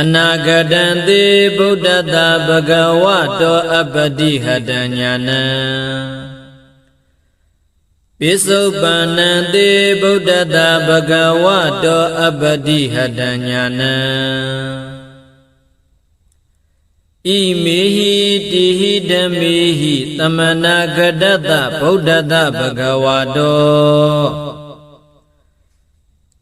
အနာဂတံသေဗုဒ္ဓတာဘဂဝတောအပ္ပတိဟတညာနံပိစုပန္နံသေဗုဒ္ဓတာဘဂဝတောအပ္ပတိဟတညာနံဣမေဟိတိဟိဓမေဟိသမနာဂတတဗုဒ္ဓတာဘဂဝတော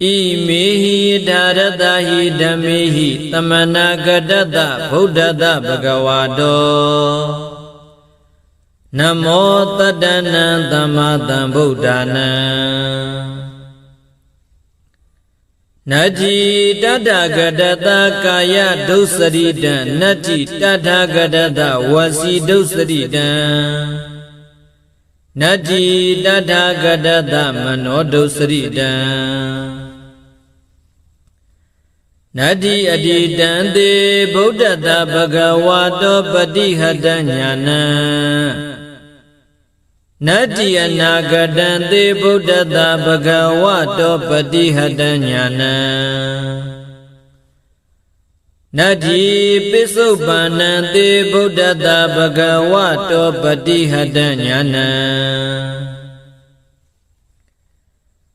ဣမေဟိဒါရတဟိဓမ္မေဟိသမနာဂတတဗုဒ္ဓတဘဂဝါတောနမောတတ္တနံသမ္မာသမ္ဗုဒ္ဓနာနတ္တိတတ္တဂတတကာယဒုစရိတံနတ္တိတတ္ထဂတတဝစီဒုစရိတံနတ္တိတတ္ထဂတတမနောဒုစရိတံ နတ္တိအတိတံသေဗုဒ္ဓတဘဂဝါတောပတိဟတညာနံနတ္တိအနာဂတံသေဗုဒ္ဓတဘဂဝါတောပတိဟတညာနံနတ္တိပိစုပန္နံသေဗုဒ္ဓတဘဂဝါတောပတိဟတညာနံ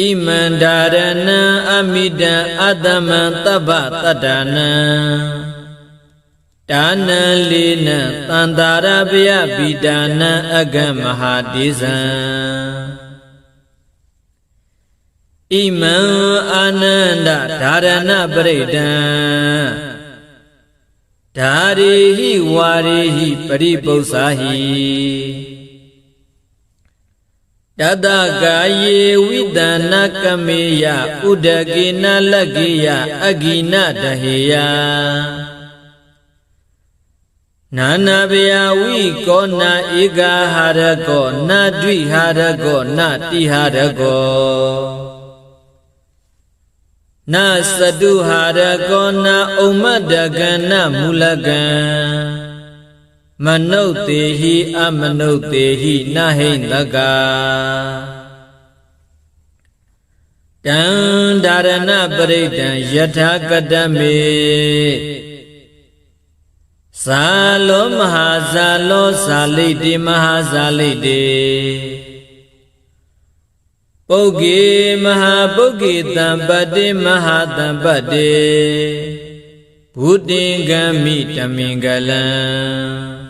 ဣမန္ဒာရဏံအမိတံအတ္တမံတပ္ပတတ္တနံဒါနံလေးနံတန္တာရပယပိတာနံအကမဟာတိဇံဣမံအာနန္ဒဓာရဏပရိဒံဓာရိဟိဝါရိဟိပရိပု္ပ္ပာဟိ တတကာယေဝိတနာကမေယဥဒကေနလကေယအဂိနတဟေယနာနာဗျာဝိကောနာဧကဟာရကောနာဒွိဟာရကောနာတိဟာရကောနာစတုဟာရကောနာဥမ္မတကနမူလကံ မနုဿေဟိအမနုဿေဟိနဟိတကတံဒါရဏပရိဒံယထာကတမေဇာလောမဟာဇာလောဇာလိတိမဟာဇာလိတိပုဂ္ဂေမဟာပုဂ္ဂေတံပတ္တိမဟာတံပတ္တိဘုတင်ဂမိတမင်္ဂလံ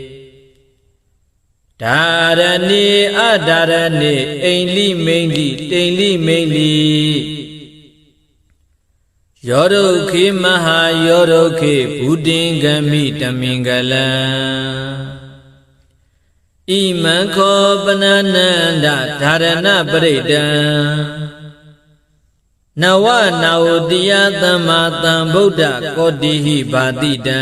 ဒါရဏေအဒါရဏေအိန္လိမိန်လိတိန်လိမိန်လိယောဒုခေမဟာယောဒုခေဘုဒ္ဓင်္ဂမိတမင်္ဂလံဣမံခောပနနန္ဒဓာရဏပရိဒံနဝနာဝတိယသမ္မာသမ္ဗုဒ္ဓကောတိဟိဘာတိတံ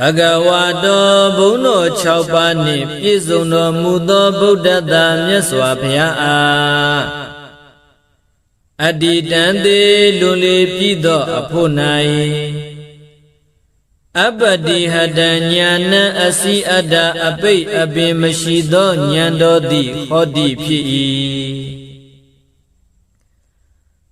ဘဂဝါတော်ဘုန်းတော်6ပါးနှင့်ပြည့်စုံတော်မူသောဗုဒ္ဓတာမြတ်စွာဘုရားအားအတ္တိတံသေးလွန်လေပြီးသောအဖို့၌အပတိဟတညာဏအစီအတ္တအပိတ်အပင်မရှိသောဉာဏ်တော်သည်ဟောတိဖြစ်၏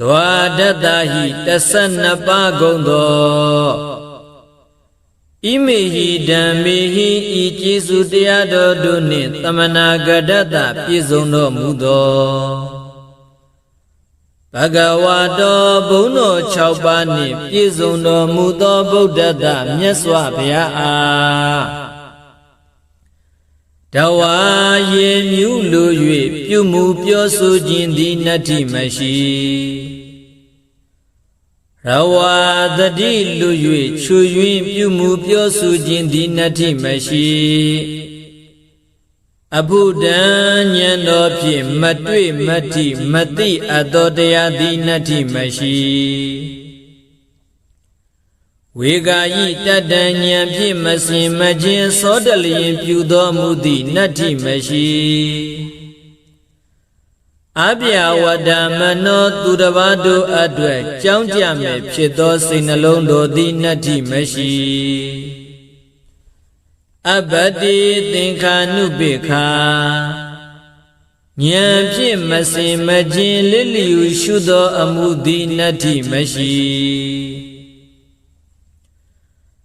ဒွါဒတ္တဟိ12ပါးကုန်သောဣမေဟိဓမ္မေဟိဤကျေစုတရားတော်တို့နှင့်တမနာဂဒတ္တပြည့်စုံတော်မူသောဘဂဝါတော်ဘုံတော်6ပါးနှင့်ပြည့်စုံတော်မူသောဗုဒ္ဓတမြတ်စွာဘုရားအား တဝါရေမြူးလို၍ပြုမှုပြောဆိုခြင်းသည်နတ္ထိမရှိရဝါတတိလူ၍ချွယွင်းပြုမှုပြောဆိုခြင်းသည်နတ္ထိမရှိအဘုဒ္ဓံဉာဏ်တော်ဖြင့်မတွေ့မတိမသိအပ်သောတရားသည်နတ္ထိမရှိ ဝေဂာယိတတဉ္ဉံဖြင့်မစင်မခြင်းစောတလျင်ပြုတော်မူသည့်နတ္ထိမရှိအပြဝတ္တမနောသူတစ်ပါးတို့အတွက်ကြောင်းကြမဲ့ဖြစ်သောစိတ်နှလုံးတို့သည်နတ္ထိမရှိအဘတိသင်္ခာနုပိခာဉာဏ်ဖြင့်မစင်မခြင်းလစ်လျူရှုသောအမှုသည်နတ္ထိမရှိ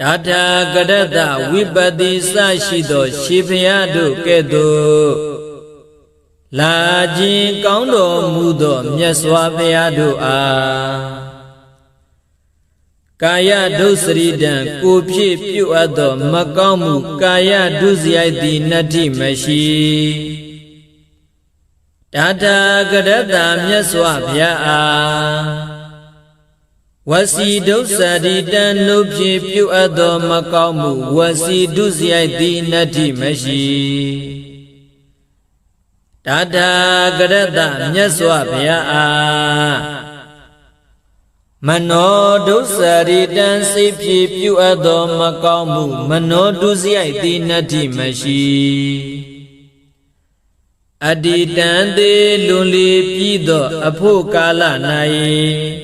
တာတာကရတဝိပတိစရှိသောရှင်ဘုရားတို့ကဲ့သို့လာခြင်းကောင်းတော်မူသောမြတ်စွာဘုရားတို့အားကာယဒုစရိတံကိုဖြစ်ပြုအပ်သော မကောင်းမှုကာယဒုစရိုက်သည်နတ္ထိမရှိတာတာကရတ္တမြတ်စွာဘုရားအား ဝစီဒုစရိတံနုဖြစ်ပြုအပ်သောမကောင်းမှုဝစီဒုစရိုက်သည်နတ္ထိမရှိတာတာကရတ္တမြတ်စွာဘုရားအားမနောဒုစရိတံစိတ်ဖြစ်ပြုအပ်သောမကောင်းမှုမနောဒုစရိုက်သည်နတ္ထိမရှိအတ္တိတံသေးလွန်လေပြီးသော အဖို့ကာလ၌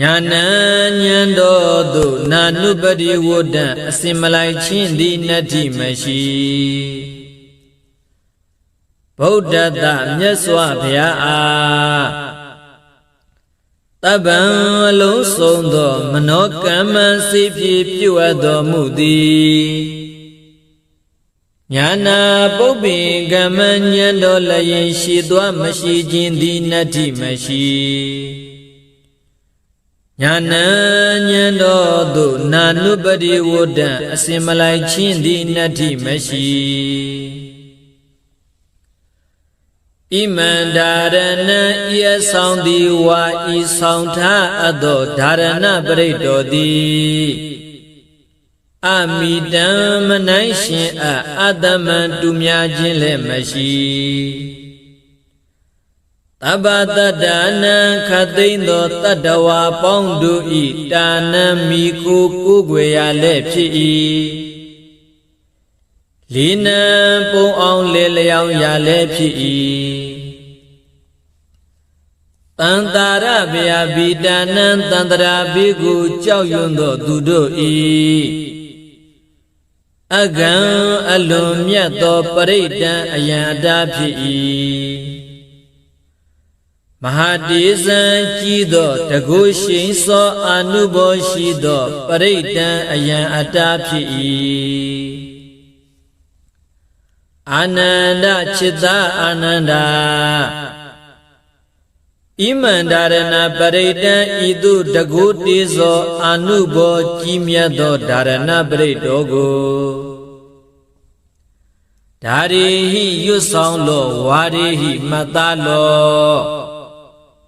ညာဏဉဏ်တော်သို့နာနုပတိဝဒ္ဒံအစင်မလိုက်ချင်းသည်နတ္တိမရှိဗုဒ္ဓတမြတ်စွာဘုရားအားတပ္ပံအလုံးစုံသော မနောကမ္မစိဖြစ်ပြုအပ်တော်မူသည်ညာနာပုပ္ပိကမ္မဉဏ်တော်လည်းရှိသွားမရှိခြင်းသည်နတ္တိမရှိ ညာဏဉဏ်တော်သို့နာနုပတိဝဒံအစင်မလိုက်ချင်းသည်နတ္ထိမရှိဣမန္ဒာရဏံဤအဆောင်သည်ဝါဤဆောင်ထားအပ်သောဓာရဏပရိတ်တော်သည်အမိတံမနိုင်ရှင်အအတ္တမံတူမြခြင်းလည်းမရှိ တပ္ပတတ္တနံခသိမ့်သောတတ္တဝါပေါင်းတို့ဤတာနံမိကိုကိုွယ်ရလည်းဖြစ်၏လီနံပုံအောင်လေလျောင်းရလည်းဖြစ်၏တန်တာရဗျာဘိတာနံတန္တရာဘိကိုကြောက်ရွံ့သောသူတို့ဤအကံအလွန်မြတ်သောပရိဒံအယံအတားဖြစ်၏ မဟာတေဇံကြီးသောတကုရှိန်သောအာနုဘောရှိသောပရိဒံအယံအတ္တဖြစ်၏အာနန္ဒจิตာအာနန္ဒာဣမန္ဒရဏပရိဒံဤသို့တကုတေဇောအာနုဘောကြီးမြတ်သောဓာရဏပရိတောကိုဓာရီဟိရွတ်ဆောင်လောဝါရီဟိမတ္တလော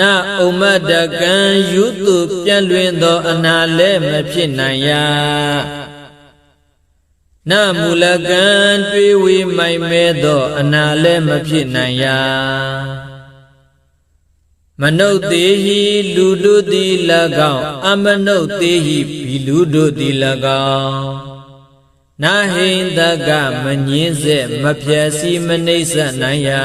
နာဥမတကံယုတုပြန့်လွင်သောအနာလည်းမဖြစ်နိုင်ရာနမူလကံတွေးဝေမိုင်မဲသောအနာလည်းမဖြစ်နိုင်ရာမနုဿေဟိလူတို့သည်၎င်းအမနုဿေဟိဘီလူတို့သည်၎င်းနာဟိန္တကမငင်းစေမဖြက်စီမနှိမ့်ဆက်နိုင်ရာ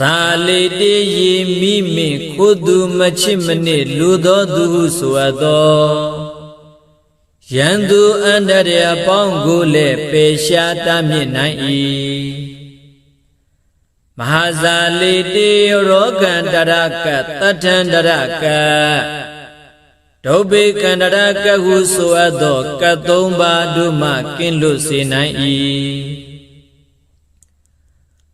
သာလေတေယေမိမိခိုသူမချစ်မနစ်လူသောသူဟုဆိုအပ်သောယံသူအန္တရာယ်ပေါင်းကိုလည်းပေရှားတမြင့်နိုင်၏မဟာဇာလိတေရောကန္တရကတထန္တရကဒုဗ္ဗေကန္တရကဟုဆိုအပ်သောကသုံးပါးတို့မှကင်းလွတ်စေနိုင်၏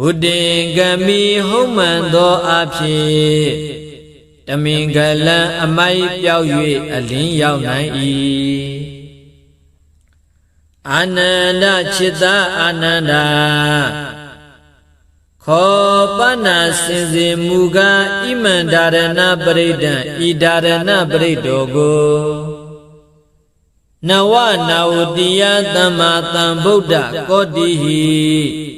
ဘုဒ္ဓင်ကမိဟုတ်မှန်သောအဖြစ်တမင်ကလံအမိုက်ပြောက်၍အလင်းရောက်နိုင်၏အာနန္ဒจิตာအာနန္ဒာခောပနာစင်စေမူကားဣမန္ဒါရဏပရိဒံဤဒါရဏပရိတောကိုနဝနာဝတိယသမ္မာသမ္ဗုဒ္ဓကောတိဟိ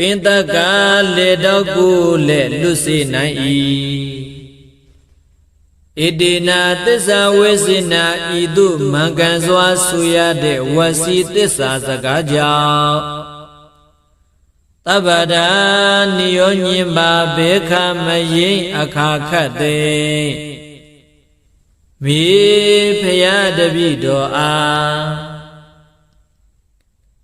ပင်တကလေတော့ကိုလည်းလွတ်စေနိုင်၏ဣတိနာသစ္စာဝေစိနာဤသို့မှန်ကန်စွာဆိုရတဲ့ဝစီသစ္စာစကားကြောင့်တဗ္ဗဒာနိယောညင်ပါဘေခမယိအခါခတ်သိမိဖရာတပိတော်အား